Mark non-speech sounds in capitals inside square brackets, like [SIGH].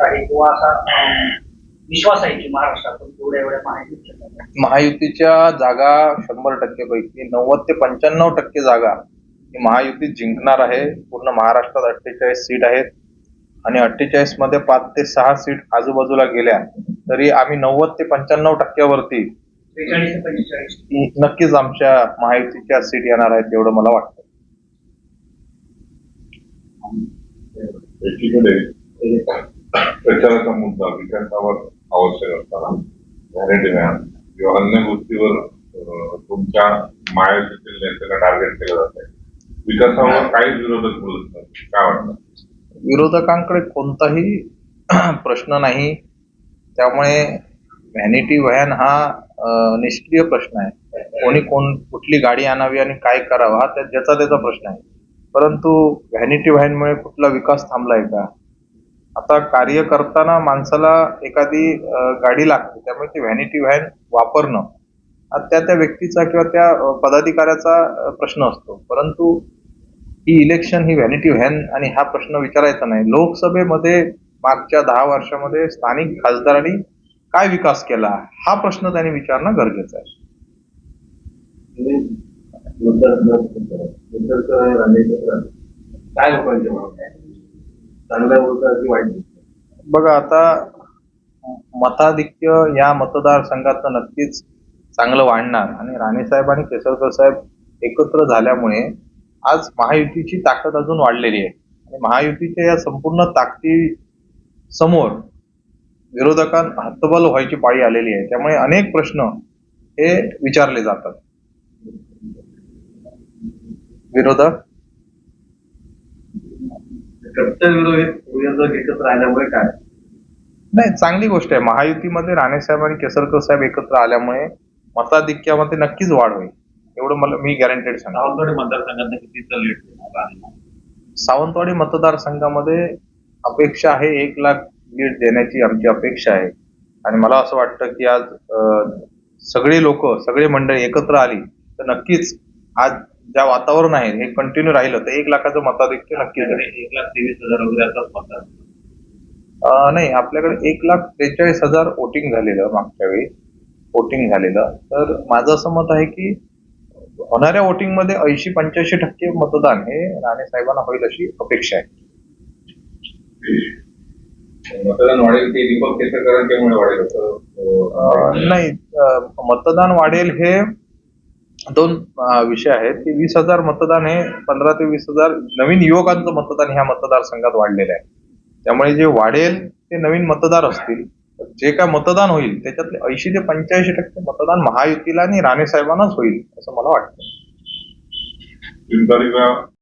आहे किंवा असा विश्वास आहे की महाराष्ट्रातून एवढ्या एवढ्या माहिती महायुतीच्या जागा शंभर टक्के पैकी नव्वद ते पंच्याण्णव टक्के जागा ही महायुती जिंकणार आहे. पूर्ण महाराष्ट्रात अठ्ठेचाळीस सीट आहेत. आणि अठ्ठेचाळीसमध्ये पाच ते सहा सीट आजूबाजूला गेल्या तरी आम्ही नव्वद ते पंच्याण्णव टक्क्यावरती नक्कीच आमच्या महायुतीच्या सीट येणार आहेत एवढं मला वाटतं. एकीकडे. प्रचाराचा मुद्दा विकासावर आवश्यक असताना व्हॅन किंवा अन्य गोष्टीवर तुमच्या महायुतीतील नेत्यांना टार्गेट केलं जात आहे. विकासावर काहीच विरोधक बोलत नाही. काय वाटतं विरोधकांकडे कोणताही [CLEARS THROAT] प्रश्न नाही. त्यामुळे व्हॅनिटी व्हॅन हा निष्क्रिय प्रश्न आहे. कोणी कोण कुठली गाडी आणावी आणि काय करावं हा ज्याचा त्याचा प्रश्न आहे. परंतु व्हॅनिटी व्हॅनमुळे कुठला विकास थांबलाय का? आता कार्य करताना माणसाला एखादी गाडी लागते त्यामुळे ती व्हॅनिटी व्हॅन वापरणं त्या त्या व्यक्तीचा किंवा त्या पदाधिकाऱ्याचा प्रश्न असतो परंतु ही इलेक्शन ही व्हॅनिटी व्हॅन आणि हा प्रश्न विचारायचा नाही लोकसभेमध्ये मागच्या दहा वर्षामध्ये स्थानिक खासदारांनी काय विकास केला हा प्रश्न त्यांनी विचारणं गरजेचं आहे काय लोकांचे चांगल्या की वाईट बघा आता मताधिक्य या मतदारसंघातनं नक्कीच चांगलं वाढणार. आणि राणेसाहेब आणि केसरकर साहेब एकत्र झाल्यामुळे आज महायुतीची ताकद अजून वाढलेली आहे. आणि महायुतीच्या या संपूर्ण ताकदी समोर विरोधकांना हतबल व्हायची पाळी आलेली आहे. त्यामुळे अनेक प्रश्न हे विचारले जातात. विरोधक? कट्टर विरोधी विरोधक एकत्र आल्यामुळे काय? नाही चांगली गोष्ट आहे. महायुतीमध्ये राणेसाहेब आणि केसरकर साहेब एकत्र आल्यामुळे मताधिक्यामध्ये नक्कीच वाढ होईल. एवढं मला मी गॅरंटेड सांगा सावंतवाडी मतदारसंघात कितीचा लीड सावंतवाडी मतदारसंघामध्ये अपेक्षा आहे एक लाख लीड देण्याची आमची अपेक्षा आहे. आणि मला असं वाटतं की आज सगळे लोक सगळे मंडळी एकत्र आली तर नक्कीच आज ज्या वातावरण आहे हे कंटिन्यू राहिलं तर एक लाखाचं मताधिक्य नक्कीच आहे आपल्याकडे एक लाख तेवीस हजार वगैरे असाच नाही आपल्याकडे एक लाख त्रेचाळीस हजार वोटिंग झालेलं मागच्या वेळी. वोटिंग झालेलं. तर माझं असं मत आहे की होणाऱ्या वोटिंगमध्ये ऐंशी पंच्याऐंशी टक्के मतदान हे राणे साहेबांना होईल अशी अपेक्षा आहे. मतदान वाढेल ते दीपक केसरकरांच्यामुळे वाढेल नाही मतदान वाढेल हे दोन विषय आहेत. की वीस हजार मतदान हे पंधरा ते वीस हजार नवीन युवकांचं मतदान ह्या मतदारसंघात वाढलेलं आहे. त्यामुळे जे वाढेल ते नवीन मतदार असतील. जे काय मतदान होईल त्याच्यातले ऐंशी ते पंच्याऐंशी टक्के मतदान महायुतीला आणि राणे साहेबांनाच होईल असं मला वाटतं.